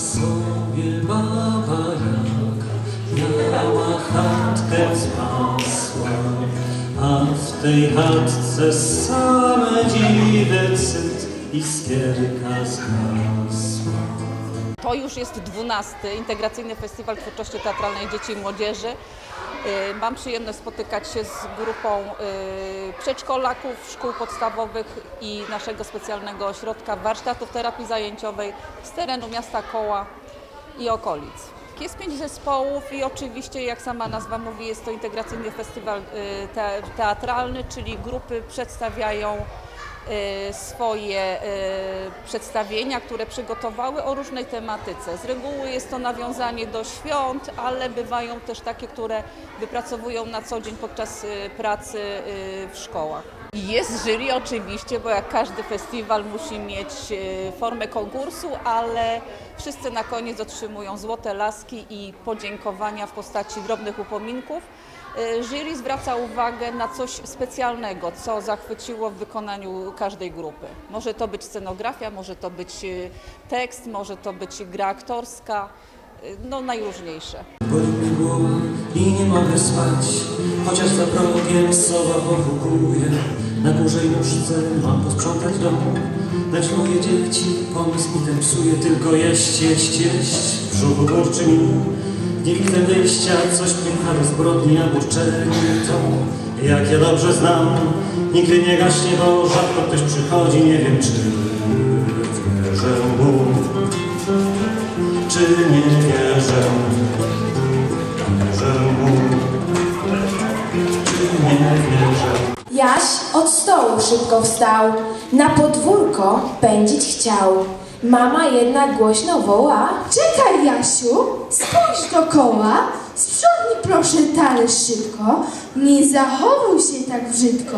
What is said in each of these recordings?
sobie baba Jaga miała chatkę z masła, a w tej chatce same dziwy cyt i skierka z masła. To już jest 12. Integracyjny Festiwal Twórczości Teatralnej Dzieci i Młodzieży. Y, Mam przyjemność spotykać się z grupą y, przedszkolaków, szkół podstawowych i naszego specjalnego ośrodka warsztatów terapii zajęciowej z terenu miasta Koła i okolic. Jest pięć zespołów i oczywiście, jak sama nazwa mówi, jest to integracyjny festiwal y, te- teatralny, czyli grupy przedstawiają swoje y, przedstawienia, które przygotowały o różnej tematyce. Z reguły jest to nawiązanie do świąt, ale bywają też takie, które wypracowują na co dzień podczas y, pracy y, w szkołach. Jest jury oczywiście, bo jak każdy festiwal musi mieć y, formę konkursu, ale wszyscy na koniec otrzymują złote laski i podziękowania w postaci drobnych upominków. Y, Jury zwraca uwagę na coś specjalnego, co zachwyciło w wykonaniu każdej grupy. Może to być scenografia, może to być y, tekst, może to być gra aktorska, no najróżniejsze. I nie mogę spać, chociaż za progiem sowa powukuje. Na górze nóżce mam posprzątać dom, lecz moje dzieci pomysł mi ten psuje. Tylko jeść, jeść, jeść, brzuchu burczy mi. Nie widzę wyjścia, coś pęka do zbrodni, a burczenie to, jak ja dobrze znam, nigdy nie gaśnie, bo rzadko ktoś przychodzi, nie wiem czy wierzę mu, czy nie. Wierzę Jaś od stołu szybko wstał, na podwórko pędzić chciał. Mama jednak głośno woła. Czekaj, Jasiu, spójrz dookoła, sprzątnij proszę talerz szybko, nie zachowuj się tak brzydko.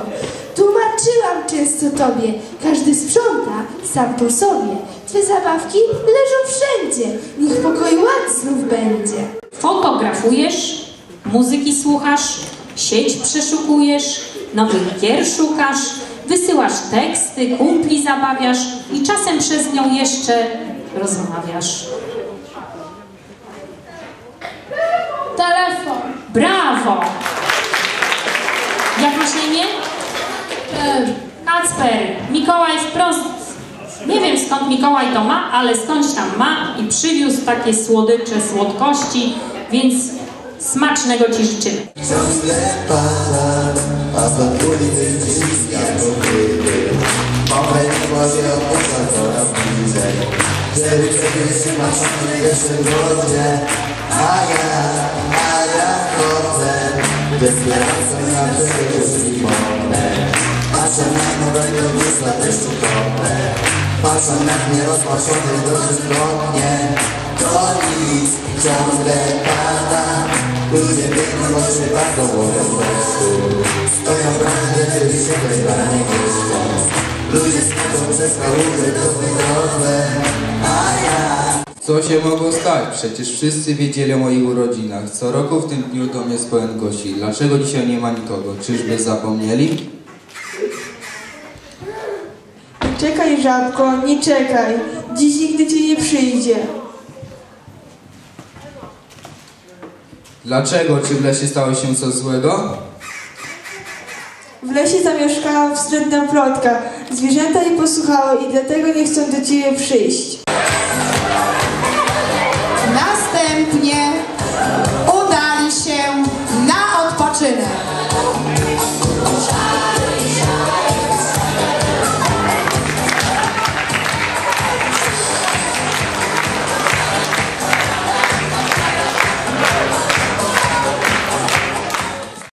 Tłumaczyłam często tobie, każdy sprząta sam po sobie. Twe zabawki leżą wszędzie, niech pokój ład znów będzie. Fotografujesz, muzyki słuchasz, sieć przeszukujesz, nowych gier szukasz, wysyłasz teksty, kumpli zabawiasz i czasem przez nią jeszcze rozmawiasz. Telefon. Brawo! Jak masz na imię? Kacper, Mikołaj wprost. Nie wiem skąd Mikołaj to ma, ale skądś tam ma i przywiózł takie słodycze, słodkości, więc smacznego Ci życzymy. Ciągle pada, a za ulicy ściska pochyły. Mokre kładzie opuszcza coraz bliżej. Żeby ciebie trzymać w pierwszym wodzie. A ja, a ja chodzę. Bezpiecznie na przecież mokre. Patrzę na nowego gusla deszczu krople. Patrzę na mnie rozpatrzony dosyć zgodnie. To nic, ciągle pada. Ludzie biegną oczy bardzo głowę z deszczu. Stoją prawie, kiedy się wybranie goszczą. Ludzie skaczą przez kałuże do drodze. A ja Co się mogło stać? Przecież wszyscy wiedzieli o moich urodzinach. Co roku w tym dniu dom jest pełen gości. Dlaczego dzisiaj nie ma nikogo? Czyżby zapomnieli? Czekaj, żabko, nie czekaj. Dziś nigdy ci nie przyjdzie. Dlaczego? Czy w lesie stało się coś złego? W lesie zamieszkała wstrętna plotka. Zwierzęta nie posłuchały i dlatego nie chcą do ciebie przyjść.